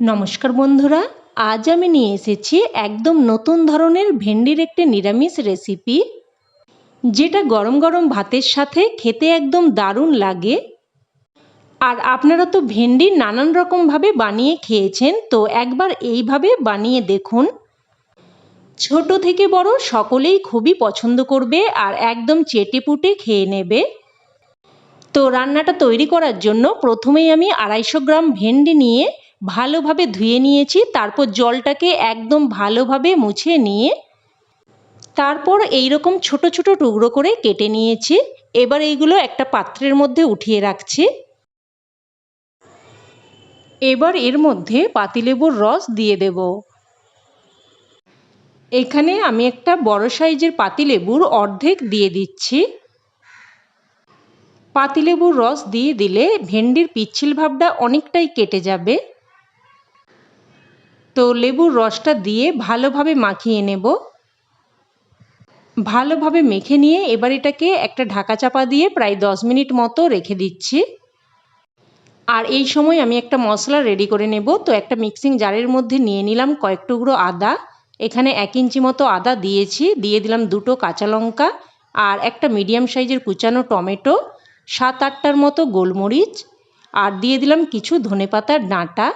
নমস্কার বন্ধুরা, আজ আমি নিয়ে এসেছি একদম নতুন ধরনের ভেন্ডির একটি নিরামিষ রেসিপি যেটা গরম গরম ভাতের সাথে খেতে একদম দারুণ লাগে। আর আপনারা তো ভেন্ডি নানান রকমভাবে বানিয়ে খেয়েছেন, তো একবার এইভাবে বানিয়ে দেখুন। ছোট থেকে বড় সকলেই খুবই পছন্দ করবে আর একদম চেটেপুটে খেয়ে নেবে। তো রান্নাটা তৈরি করার জন্য প্রথমেই আমি আড়াইশো গ্রাম ভেন্ডি নিয়ে ভালোভাবে ধুয়ে নিয়েছি, তারপর জলটাকে একদম ভালোভাবে মুছে নিয়ে তারপর এই রকম ছোট ছোট টুকরো করে কেটে নিয়েছি। এবার এইগুলো একটা পাত্রের মধ্যে উঠিয়ে রাখছি। এবার এর মধ্যে পাতিলেবুর রস দিয়ে দেব। এখানে আমি একটা বড় সাইজের পাতিলেবুর অর্ধেক দিয়ে দিচ্ছি। পাতিলেবুর রস দিয়ে দিলে ভেন্ডির পিচ্ছিল ভাবটা অনেকটাই কেটে যাবে। তো লেবুর রসটা দিয়ে ভালোভাবে মাখিয়ে নেব। ভালোভাবে মেখে নিয়ে এবার এটাকে একটা ঢাকা চাপা দিয়ে প্রায় দশ মিনিট মতো রেখে দিচ্ছি। আর এই সময় আমি একটা মশলা রেডি করে নেব। তো একটা মিক্সিং জারের মধ্যে নিয়ে নিলাম কয়েক টুকরো আদা। এখানে এক ইঞ্চি মতো আদা দিয়েছি। দিয়ে দিলাম দুটো কাঁচা লঙ্কা আর একটা মিডিয়াম সাইজের কুচানো টমেটো, সাত আটটার মতো গোলমরিচ। আর দিয়ে দিলাম কিছু ধনেপাতার ডাঁটা।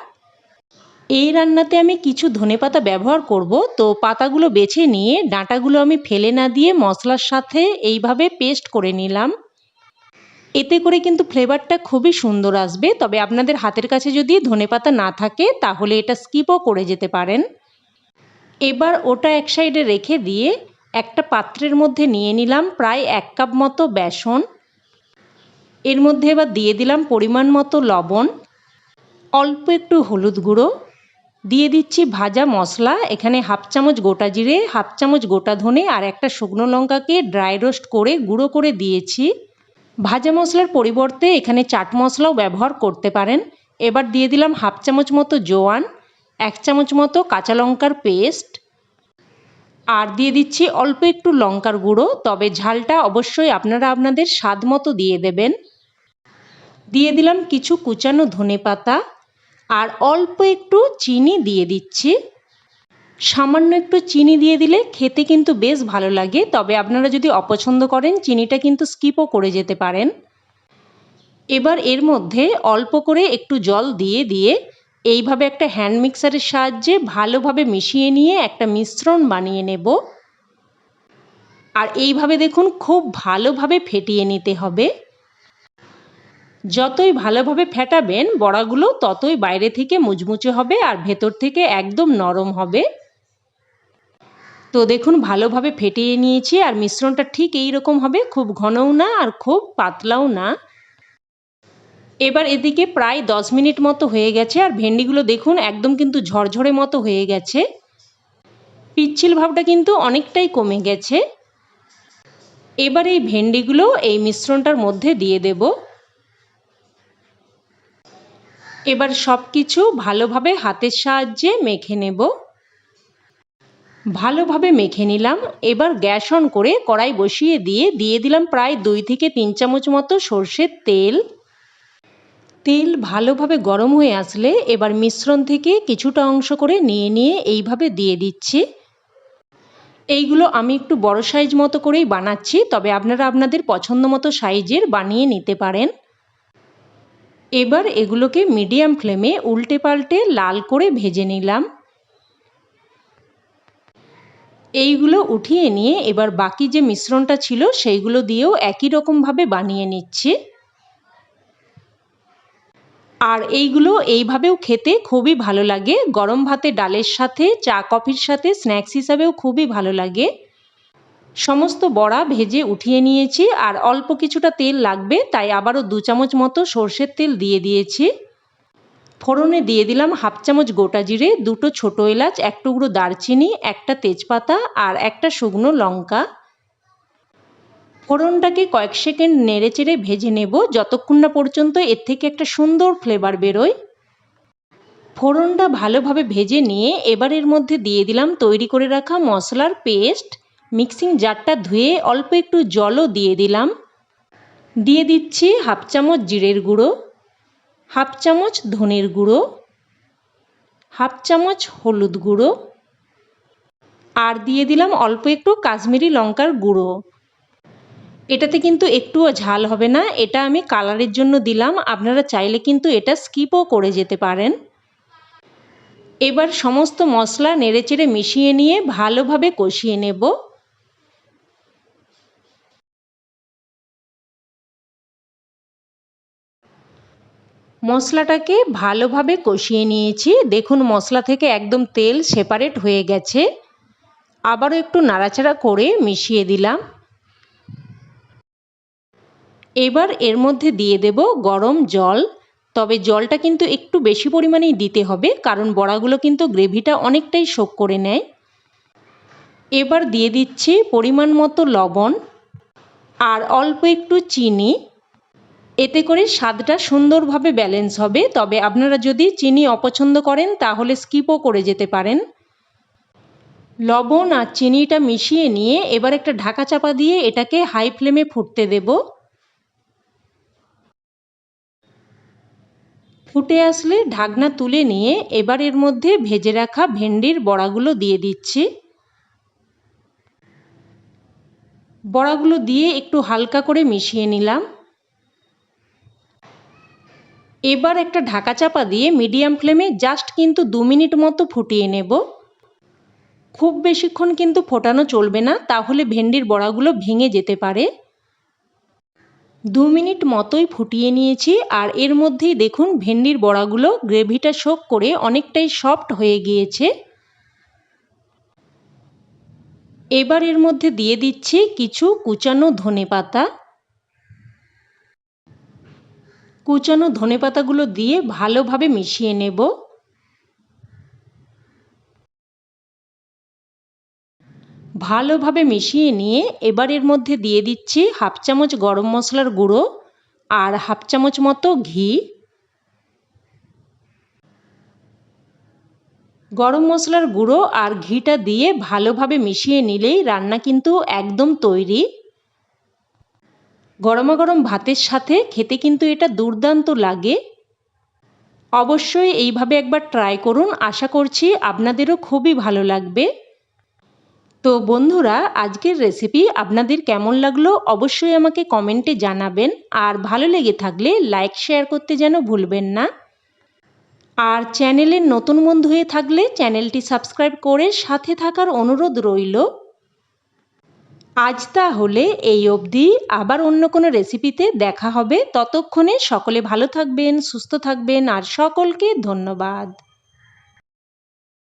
এই রান্নাতে আমি কিছু ধনেপাতা ব্যবহার করব। তো পাতাগুলো বেছে নিয়ে ডাঁটাগুলো আমি ফেলে না দিয়ে মশলার সাথে এইভাবে পেস্ট করে নিলাম। এতে করে কিন্তু ফ্লেভারটা খুবই সুন্দর আসবে। তবে আপনাদের হাতের কাছে যদি ধনেপাতা না থাকে, তাহলে এটা স্কিপও করে যেতে পারেন। এবার ওটা এক সাইডে রেখে দিয়ে একটা পাত্রের মধ্যে নিয়ে নিলাম প্রায় এক কাপ মতো বেসন। এর মধ্যে এবার দিয়ে দিলাম পরিমাণ মতো লবণ, অল্প একটু হলুদ গুঁড়ো দিয়ে দিচ্ছি ভাজা মশলা, এখানে হাফ চামচ গোটা জিরে, হাফ চামচ গোটা ধনে আর একটা শুকনো লঙ্কাকে ড্রাই রোস্ট করে গুঁড়ো করে দিয়েছি। ভাজা মশলার পরিবর্তে এখানে চাট মশলাও ব্যবহার করতে পারেন। এবার দিয়ে দিলাম হাফ চামচ মতো জোয়ান, এক চামচ মতো কাঁচা লঙ্কার পেস্ট আর দিয়ে দিচ্ছি অল্প একটু লঙ্কার গুঁড়ো, তবে ঝালটা অবশ্যই আপনারা আপনাদের স্বাদ মতো দিয়ে দেবেন। দিয়ে দিলাম কিছু কুচানো ধনে পাতা আর অল্প একটু চিনি দিয়ে দিচ্ছি। সামান্য একটু চিনি দিয়ে দিলে খেতে কিন্তু বেশ ভালো লাগে। তবে আপনারা যদি অপছন্দ করেন, চিনিটা কিন্তু স্কিপও করে যেতে পারেন। এবার এর মধ্যে অল্প করে একটু জল দিয়ে দিয়ে এইভাবে একটা হ্যান্ড মিক্সারের সাহায্যে ভালোভাবে মিশিয়ে নিয়ে একটা মিশ্রণ বানিয়ে নেব। আর এইভাবে দেখুন, খুব ভালোভাবে ফেটিয়ে নিতে হবে। যতই ভালোভাবে ফেটাবেন বড়াগুলো ততই বাইরে থেকে মুচমুচে হবে আর ভেতর থেকে একদম নরম হবে। তো দেখুন, ভালোভাবে ফেটিয়ে নিয়েছি আর মিশ্রণটা ঠিক এই রকম হবে, খুব ঘনও না আর খুব পাতলাও না। এবার এদিকে প্রায় দশ মিনিট মতো হয়ে গেছে আর ভেন্ডিগুলো দেখুন একদম কিন্তু ঝরঝরে মতো হয়ে গেছে। পিচ্ছিল ভাবটা কিন্তু অনেকটাই কমে গেছে। এবার এই ভেন্ডিগুলো এই মিশ্রণটার মধ্যে দিয়ে দেবো। এবার সব কিছু ভালোভাবে হাতের সাহায্যে মেখে নেব। ভালোভাবে মেখে নিলাম। এবার গ্যাস অন করে কড়াই বসিয়ে দিয়ে দিয়ে দিলাম প্রায় দুই থেকে তিন চামচ মতো সর্ষের তেল। তেল ভালোভাবে গরম হয়ে আসলে এবার মিশ্রণ থেকে কিছুটা অংশ করে নিয়ে নিয়ে এইভাবে দিয়ে দিচ্ছি। এইগুলো আমি একটু বড় সাইজ মতো করেই বানাচ্ছি, তবে আপনারা আপনাদের পছন্দ মতো সাইজের বানিয়ে নিতে পারেন। এবার এগুলোকে মিডিয়াম ফ্লেমে উল্টে পাল্টে লাল করে ভেজে নিলাম। এইগুলো উঠিয়ে নিয়ে এবার বাকি যে মিশ্রণটা ছিল সেইগুলো দিয়েও একই রকমভাবে বানিয়ে নিচ্ছি। আর এইগুলো এইভাবেও খেতে খুবই ভালো লাগে। গরম ভাতে ডালের সাথে, চা কফির সাথে, স্ন্যাক্স হিসাবেও খুবই ভালো লাগে। সমস্ত বড়া ভেজে উঠিয়ে নিয়েছি আর অল্প কিছুটা তেল লাগবে, তাই আবারও দু চামচ মতো সর্ষের তেল দিয়ে দিয়েছি। ফোড়নে দিয়ে দিলাম হাফ চামচ গোটা জিরে, দুটো ছোটো এলাচ, এক টুকরো দারচিনি, একটা তেজপাতা আর একটা শুকনো লঙ্কা। ফোড়নটাকে কয়েক সেকেন্ড নেড়ে চেড়ে ভেজে নেব, যতক্ষণ না পর্যন্ত এর থেকে একটা সুন্দর ফ্লেভার বেরোয়। ফোড়নটা ভালোভাবে ভেজে নিয়ে এবার এর মধ্যে দিয়ে দিলাম তৈরি করে রাখা মশলার পেস্ট মিক্সিং জারটা ধুয়ে অল্প একটু জলও দিয়ে দিলাম। দিয়ে দিচ্ছি হাফ চামচ জিরের গুঁড়ো, হাফ চামচ ধনের গুঁড়ো, হাফ চামচ হলুদ গুঁড়ো, আর দিয়ে দিলাম অল্প একটু কাশ্মীরি লঙ্কার গুঁড়ো। এটাতে কিন্তু একটুও ঝাল হবে না, এটা আমি কালারের জন্য দিলাম, আপনারা চাইলে কিন্তু এটা স্কিপও করে যেতে পারেন। এবার সমস্ত মশলা নেড়েচেড়ে মিশিয়ে নিয়ে ভালোভাবে কষিয়ে নেব। মশলাটাকে ভালোভাবে কষিয়ে নিয়েছি। দেখুন, মশলা থেকে একদম তেল সেপারেট হয়ে গেছে। আবারও একটু নাড়াচাড়া করে মিশিয়ে দিলাম। এবার এর মধ্যে দিয়ে দেব গরম জল। তবে জলটা কিন্তু একটু বেশি পরিমাণেই দিতে হবে, কারণ বড়াগুলো কিন্তু গ্রেভিটা অনেকটাই শোক করে নেয়। এবার দিয়ে দিচ্ছি পরিমাণ মতো লবণ আর অল্প একটু চিনি। এতে করে স্বাদটা সুন্দরভাবে ব্যালেন্স হবে। তবে আপনারা যদি চিনি অপছন্দ করেন, তাহলে স্কিপও করে যেতে পারেন। লবণ আর চিনিটা মিশিয়ে নিয়ে এবার একটা ঢাকা চাপা দিয়ে এটাকে হাই ফ্লেমে ফুটতে দেব। ফুটে আসলে ঢাকনা তুলে নিয়ে এবার এর মধ্যে ভেজে রাখা ভেন্ডির বড়াগুলো দিয়ে দিচ্ছি। বড়াগুলো দিয়ে একটু হালকা করে মিশিয়ে নিলাম। এবার একটা ঢাকা চাপা দিয়ে মিডিয়াম ফ্লেমে জাস্ট কিন্তু দু মিনিট মতো ফুটিয়ে নেব। খুব বেশিক্ষণ কিন্তু ফোটানো চলবে না, তাহলে ভেন্ডির বড়াগুলো ভেঙে যেতে পারে। দু মিনিট মতোই ফুটিয়ে নিয়েছি, আর এর মধ্যেই দেখুন ভেন্ডির বড়াগুলো গ্রেভিটা শোক করে অনেকটাই সফট হয়ে গিয়েছে। এবার এর মধ্যে দিয়ে দিচ্ছি কিছু কুচানো ধনে পাতা কুচানো ধনে পাতাগুলো দিয়ে ভালোভাবে মিশিয়ে নেব। ভালোভাবে মিশিয়ে নিয়ে এবার এর মধ্যে দিয়ে দিচ্ছি হাফ চামচ গরম মশলার গুঁড়ো আর হাফ চামচ মতো ঘি। গরম মশলার গুঁড়ো আর ঘিটা দিয়ে ভালোভাবে মিশিয়ে নিলেই রান্না কিন্তু একদম তৈরি। গরমা গরম ভাতের সাথে খেতে কিন্তু এটা দুর্দান্ত লাগে। অবশ্যই এইভাবে একবার ট্রাই করুন, আশা করছি আপনাদেরও খুবই ভালো লাগবে। তো বন্ধুরা, আজকের রেসিপি আপনাদের কেমন লাগল অবশ্যই আমাকে কমেন্টে জানাবেন। আর ভালো লেগে থাকলে লাইক শেয়ার করতে যেন ভুলবেন না। আর চ্যানেলের নতুন বন্ধু হয়ে থাকলে চ্যানেলটি সাবস্ক্রাইব করে সাথে থাকার অনুরোধ রইল। আজ তাহলে এই অবধি। আবার অন্য কোনো রেসিপিতে দেখা হবে। ততক্ষণে সকলে ভালো থাকবেন, সুস্থ থাকবেন। আর সকলকে ধন্যবাদ।